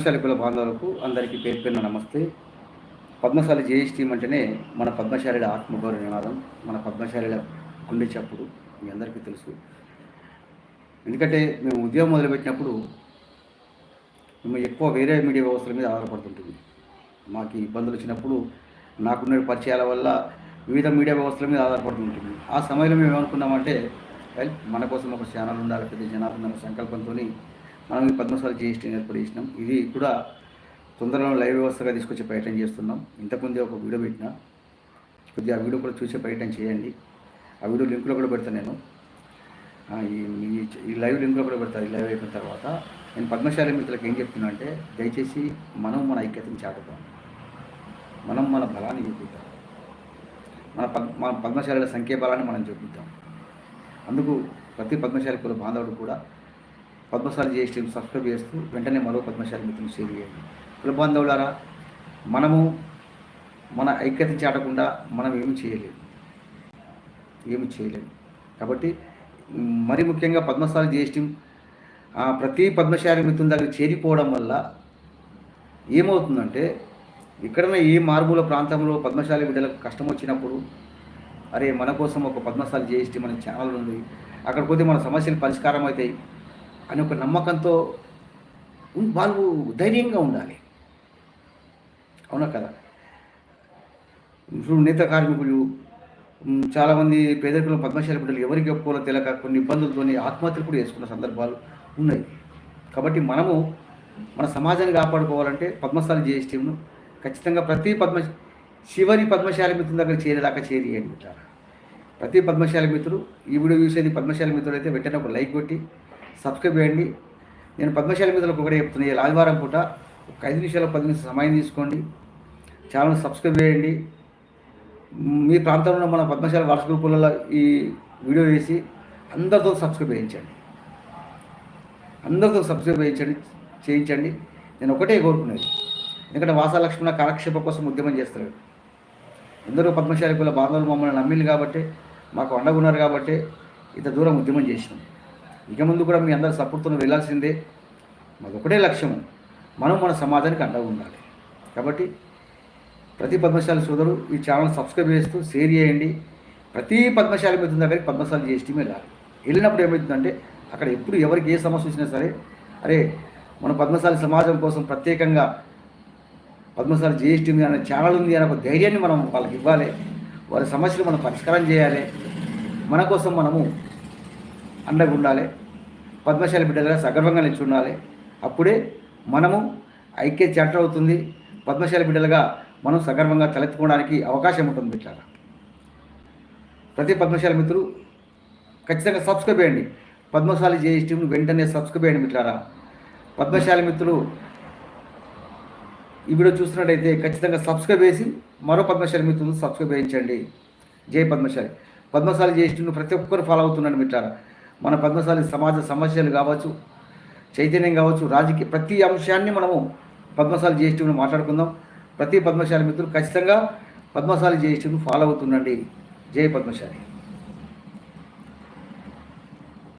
పద్మశాలి కుల బాంధవులకు అందరికీ పేరు పేరున నమస్తే. పద్మశాలి జేఎస్ టీం అంటేనే మన పద్మశాలిల ఆత్మగౌరవ నినాదం మన పద్మశాలిల గుండె చప్పుడు మీ అందరికీ తెలుసు. ఎందుకంటే మేము ఉద్యోగం మొదలుపెట్టినప్పుడు మేము ఎక్కువ వేరే మీడియా వ్యవస్థల మీద ఆధారపడుతుంటుంది. మాకు ఇబ్బందులు వచ్చినప్పుడు నాకున్న పరిచయాల వల్ల వివిధ మీడియా వ్యవస్థల మీద ఆధారపడుతుంటుంది. ఆ సమయంలో మేము ఏమనుకున్నామంటే మన కోసం ఒక ఛానల్ ఉండాలి పెద్ద జనార్దన సంకల్పంతో మనం ఈ పద్మశాలి జిఎస్టీ ఏర్పాటు చేసినాం ఇది కూడా తొందరలో లైవ్ వ్యవస్థగా తీసుకొచ్చే ప్రయత్నం చేస్తున్నాం. ఇంతకుముందే ఒక వీడియో పెట్టిన. కొద్దిగా ఆ వీడియో కూడా చూసే ప్రయత్నం చేయండి. ఆ వీడియో లింక్లో కూడా పెడతాను నేను. ఈ ఈ- లైవ్ లింక్లో కూడా పెడతాను ఈ లైవ్ అయిపోయిన తర్వాత నేను పద్మశాలి మిత్రులకు ఏం చెప్తున్నా అంటే దయచేసి మనం మన ఐక్యతను చాటుతాం మనం మన బలాన్ని చూపిద్దాం. మన పద్ మన పద్మశాలల సంఖ్య బలాన్ని మనం చూపిద్దాం. అందుకు ప్రతి పద్మశాలి కుల బాంధవుడు కూడా పద్మశాలి చేసి సబ్స్క్రైబ్ చేస్తూ వెంటనే మరో పద్మశాలి మిత్రులు షేర్ చేయండి. కులబాంధవులారా మనము మన ఐక్యత చాటకుండా మనం ఏమి చేయలేము. ఏమి చేయలేము. కాబట్టి మరి ముఖ్యంగా పద్మశాలి చేసి ప్రతి పద్మశాలి మిత్రుల దగ్గర చేరిపోవడం వల్ల ఏమవుతుందంటే ఎక్కడైనా ఏ మారుమూల ప్రాంతంలో పద్మశాలి బిడ్డలకు కష్టం వచ్చినప్పుడు అరే మన కోసం ఒక పద్మశాలి జిఎస్టీ మన ఛానల్ ఉంది అక్కడ పోతే మన సమస్యలు పరిష్కారం అవుతాయి అని ఒక నమ్మకంతో వాళ్ళు ధైర్యంగా ఉండాలి. అవునా కదా? ఇప్పుడు నేత కార్మికులు చాలామంది పేదరికులు పద్మశాల బిడ్డలు ఎవరికి చెప్పుకోవాలో తెలియక కొన్ని ఇబ్బందులతోని ఆత్మహత్యలు కూడా చేసుకున్న సందర్భాలు ఉన్నాయి. కాబట్టి మనము మన సమాజాన్ని కాపాడుకోవాలంటే పద్మశాలి జిఎస్టీను ఖచ్చితంగా ప్రతి పద్మ చివరి పద్మశాలి మిత్రుల దగ్గర చేరేదాకా చేరియండి. మిత్రులారా ప్రతి పద్మశాలి మిత్రుడు ఈ వీడియో చూసేది పద్మశాలి మిత్రుడు అయితే వెంటనే ఒక లైక్ కొట్టి సబ్స్క్రైబ్ చేయండి. నేను పద్మశాలి మిత్రులకు ఒకటే చెప్తున్నాను ఈ ఆదివారం పూట ఒక ఐదు నిమిషాలు పది నిమిషాలు సమయం తీసుకోండి. ఛానల్ సబ్స్క్రైబ్ చేయండి. మీ ప్రాంతంలో మన పద్మశాల వాట్సాప్ గ్రూపులలో ఈ వీడియో వేసి అందరితో సబ్స్క్రైబ్ చేయించండి. అందరితో సబ్స్క్రైబ్ చేయించండి చేయించండి. నేను ఒకటే కోరుకునేది. ఎందుకంటే వాసాలక్ష్మణ కాలక్షేప కోసం ఉద్యమం చేస్తారు. ఎందరో పద్మశాలి కుల బాంధవులు మమ్మల్ని నమ్మింది కాబట్టి మాకు అండగున్నారు కాబట్టి ఇంత దూరం ఉద్యమం చేసినాం. ఇక ముందు కూడా మీ అందరి సపోర్ట్తో వెళ్ళాల్సిందే. మాకు ఒకటే లక్ష్యం మనం మన సమాజానికి అండగా ఉండాలి. కాబట్టి ప్రతి పద్మశాలి సోదరు ఈ ఛానల్ సబ్స్క్రైబ్ చేస్తూ షేర్ చేయండి. ప్రతి పద్మశాలి మిత్రుల దగ్గరికి పద్మశాలి జిఎస్టీ వెళ్ళాలి వెళ్ళినప్పుడు ఏమవుతుందంటే అక్కడ ఎప్పుడు ఎవరికి ఏ సమస్య వచ్చినా సరే అరే మన పద్మశాలి సమాజం కోసం ప్రత్యేకంగా పద్మశాలి జిఎస్టీ అనే ఛానల్ ఉంది అనే ఒక ధైర్యాన్ని మనం వాళ్ళకి ఇవ్వాలి. వారి సమస్యలు మనం పరిష్కారం చేయాలి. మన కోసం మనము అండగా ఉండాలి. పద్మశాలి బిడ్డలుగా సగర్వంగా నిలిచి ఉండాలి అప్పుడే మనము ఐక్య చాటర్ అవుతుంది. పద్మశాలి బిడ్డలుగా మనం సగర్వంగా తలెత్తుకోవడానికి అవకాశం ఉంటుంది మిత్రులారా ప్రతి పద్మశాలి మిత్రులు ఖచ్చితంగా సబ్స్క్రైబ్ చేయండి. పద్మశాలి జేఎస్టీని వెంటనే సబ్స్క్రైబ్ చేయండి మిత్రులారా పద్మశాలి మిత్రులు ఈ వీడియో చూస్తున్నట్టయితే ఖచ్చితంగా సబ్స్క్రైబ్ చేసి మరో పద్మశాలి మిత్రులు సబ్స్క్రైబ్ చేయించండి. జై పద్మశాలి. పద్మశాలి జేఎస్టీని ప్రతి ఒక్కరు ఫాలో అవుతున్నాడు మిత్రారా మన పద్మశాలి సమాజ సమస్యలు కావచ్చు చైతన్యం కావచ్చు రాజకీయ ప్రతి అంశాన్ని మనము పద్మశాలి జిఎస్టీని మాట్లాడుకుందాం. ప్రతి పద్మశాలి మిత్రులు ఖచ్చితంగా పద్మశాలి జిఎస్టీని ఫాలో అవుతుండండి. జై పద్మశాలి.